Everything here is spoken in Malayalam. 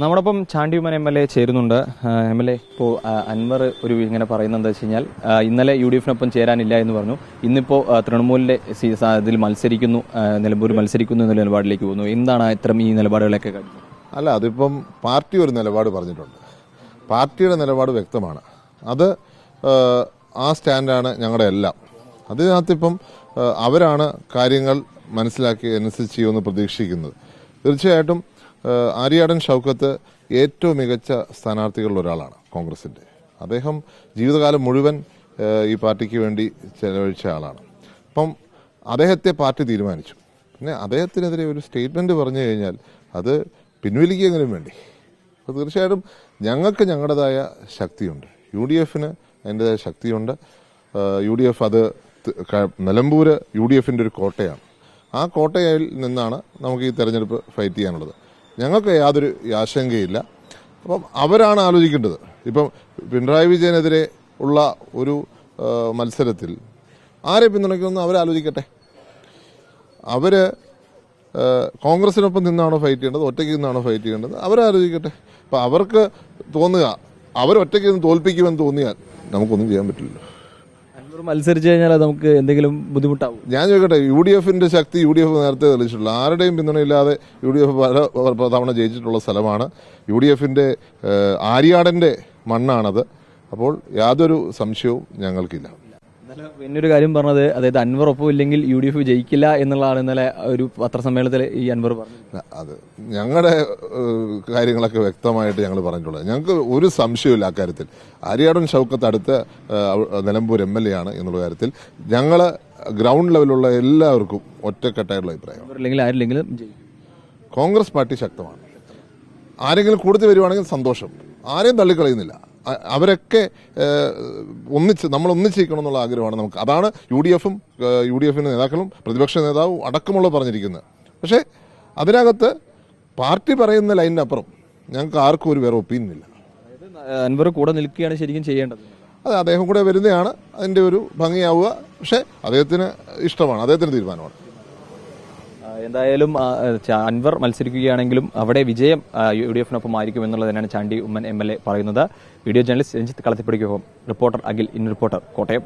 നമ്മോടൊപ്പം Chandy Oommen M L A ചേരുന്നുണ്ട്. എം എൽ എ ഇപ്പോൾ അൻവർ ഒരു ഇങ്ങനെ പറയുന്നത് എന്താ വെച്ച് കഴിഞ്ഞാൽ ഇന്നലെ യു ഡി എഫിനൊപ്പം ചേരാനില്ല എന്ന് പറഞ്ഞു. ഇന്നിപ്പോൾ തൃണമൂലിന്റെ ഇതിൽ മത്സരിക്കുന്നു നിലമ്പൂർ മത്സരിക്കുന്നു എന്ന നിലപാടിലേക്ക് പോകുന്നു. എന്താണ് ഇത്തരം ഈ നിലപാടുകളൊക്കെ അല്ല അതിപ്പം പാർട്ടി ഒരു നിലപാട് പറഞ്ഞിട്ടുണ്ട്. പാർട്ടിയുടെ നിലപാട് വ്യക്തമാണ്. അത് ആ സ്റ്റാൻഡാണ് ഞങ്ങളുടെ എല്ലാം. അതിനകത്തിപ്പം അവരാണ് കാര്യങ്ങൾ മനസ്സിലാക്കി അനുസരിച്ച് ചെയ്യുമെന്ന് പ്രതീക്ഷിക്കുന്നത്. തീർച്ചയായിട്ടും ആര്യാടൻ ഷൗക്കത്ത് ഏറ്റവും മികച്ച സ്ഥാനാർത്ഥികളിൽ ഒരാളാണ് കോൺഗ്രസിന്റെ. അദ്ദേഹം ജീവിതകാലം മുഴുവൻ ഈ പാർട്ടിക്ക് വേണ്ടി ചെലവഴിച്ച ആളാണ്. അപ്പം അദ്ദേഹത്തെ പാർട്ടി തീരുമാനിച്ചു. പിന്നെ അദ്ദേഹത്തിനെതിരെ ഒരു സ്റ്റേറ്റ്മെന്റ് പറഞ്ഞു കഴിഞ്ഞാൽ അത് പിൻവലിക്കുകയെങ്കിലും വേണ്ടി. അപ്പോൾ തീർച്ചയായിട്ടും ഞങ്ങൾക്ക് ഞങ്ങളുടേതായ ശക്തിയുണ്ട്. യു ഡി എഫിന് അതിന്റെതായ ശക്തിയുണ്ട്. യു ഡി എഫ് അത് നിലമ്പൂര് യു ഡി എഫിന്റെ ഒരു കോട്ടയാണ്. ആ കോട്ടയിൽ നിന്നാണ് നമുക്ക് ഈ തെരഞ്ഞെടുപ്പ് ഫൈറ്റ് ചെയ്യാനുള്ളത്. ഞങ്ങൾക്ക് യാതൊരു ആശങ്കയില്ല. അപ്പം അവരാണ് ആലോചിക്കേണ്ടത്. ഇപ്പം പിണറായി വിജയനെതിരെ ഉള്ള ഒരു മത്സരത്തിൽ ആരെ പിന്തുണയ്ക്കുമെന്ന് അവരാലോചിക്കട്ടെ അവർ ആ, കോൺഗ്രസിനൊപ്പം നിന്നാണോ ഫൈറ്റ് ചെയ്യേണ്ടത് ഒറ്റയ്ക്ക് നിന്നാണോ ഫൈറ്റ് ചെയ്യേണ്ടത് അവരാലോചിക്കട്ടെ അപ്പം അവർക്ക് തോന്നുക അവരൊറ്റയ്ക്ക് നിന്ന് തോൽപ്പിക്കുമെന്ന് തോന്നിയാൽ നമുക്കൊന്നും ചെയ്യാൻ അൻവർ മത്സരിച്ചു കഴിഞ്ഞാൽ നമുക്ക് എന്തെങ്കിലും ബുദ്ധിമുട്ടാവും. ഞാൻ ചോദിക്കട്ടെ യു ഡി എഫിന്റെ ശക്തി യു ഡി എഫ് നേരത്തെ തെളിയിച്ചിട്ടുള്ള ആരുടെയും പിന്തുണയില്ലാതെ യു ഡി എഫ് പല തവണ ജയിച്ചിട്ടുള്ള സ്ഥലമാണ്. യു ഡി എഫിന്റെ ആര്യാടന്റെ മണ്ണാണത്. അപ്പോൾ യാതൊരു സംശയവും ഞങ്ങൾക്കില്ല. പിന്നൊരു കാര്യം പറഞ്ഞത് അതായത് അൻവർ ഒപ്പം ഇല്ലെങ്കിൽ യു ഡി എഫ് ജയിക്കില്ല എന്നുള്ളതാണ് ഇന്നലെ ഒരു പത്രസമ്മേളനത്തിൽ ഈ അൻവർ പറഞ്ഞത് അത് ഞങ്ങളുടെ കാര്യങ്ങളൊക്കെ വ്യക്തമായിട്ട് ഞങ്ങൾ പറഞ്ഞിട്ടുള്ളത്. ഞങ്ങൾക്ക് ഒരു സംശയമില്ല അക്കാര്യത്തിൽ ആര്യാടൻ ഷൗക്കത്ത് അടുത്ത നിലമ്പൂർ എം എൽ എ ആണ് എന്നുള്ള കാര്യത്തിൽ ഞങ്ങൾ ഗ്രൗണ്ട് ലെവലുള്ള എല്ലാവർക്കും ഒറ്റക്കെട്ടായിട്ടുള്ള അഭിപ്രായം. കോൺഗ്രസ് പാർട്ടി ശക്തമാണ്. ആരെങ്കിലും കൂടുതൽ വരുവാണെങ്കിൽ സന്തോഷം. ആരെയും തള്ളിക്കളയുന്നില്ല. അവരൊക്കെ ഒന്നിച്ച് നമ്മൾ ഒന്നിച്ചിരിക്കണം എന്നുള്ള ആഗ്രഹമാണ് നമുക്ക്. അതാണ് യു ഡി എഫും യു ഡി എഫിന്റെ നേതാക്കളും പ്രതിപക്ഷ നേതാവും അടക്കമുള്ള പറഞ്ഞിരിക്കുന്നത്. പക്ഷേ അതിനകത്ത് പാർട്ടി പറയുന്ന ലൈനിനപ്പുറം ഞങ്ങൾക്ക് ആർക്കും ഒരു വേറെ ഒപ്പീനിയൻ ഇല്ല. അൻവർ കൂടെ നിൽക്കുകയാണ് ശരിക്കും ചെയ്യേണ്ടത്. അതെ അദ്ദേഹം കൂടെ വരുന്നതാണ് അതിന്റെ ഒരു ഭംഗിയാവുക. പക്ഷേ അദ്ദേഹത്തിന് ഇഷ്ടമാണ് അദ്ദേഹത്തിന് തീരുമാനമാണ്. എന്തായാലും അൻവർ മത്സരിക്കുകയാണെങ്കിലും അവിടെ വിജയം യു ഡി എഫിനൊപ്പം ആയിരിക്കും എന്നുള്ളത് തന്നെയാണ് Chandy Oommen M L A പറയുന്നത്. Video journalist Ranjith കളത്തിപ്പടിക്കൊപ്പം reporter Akhil in reporter Kottayam.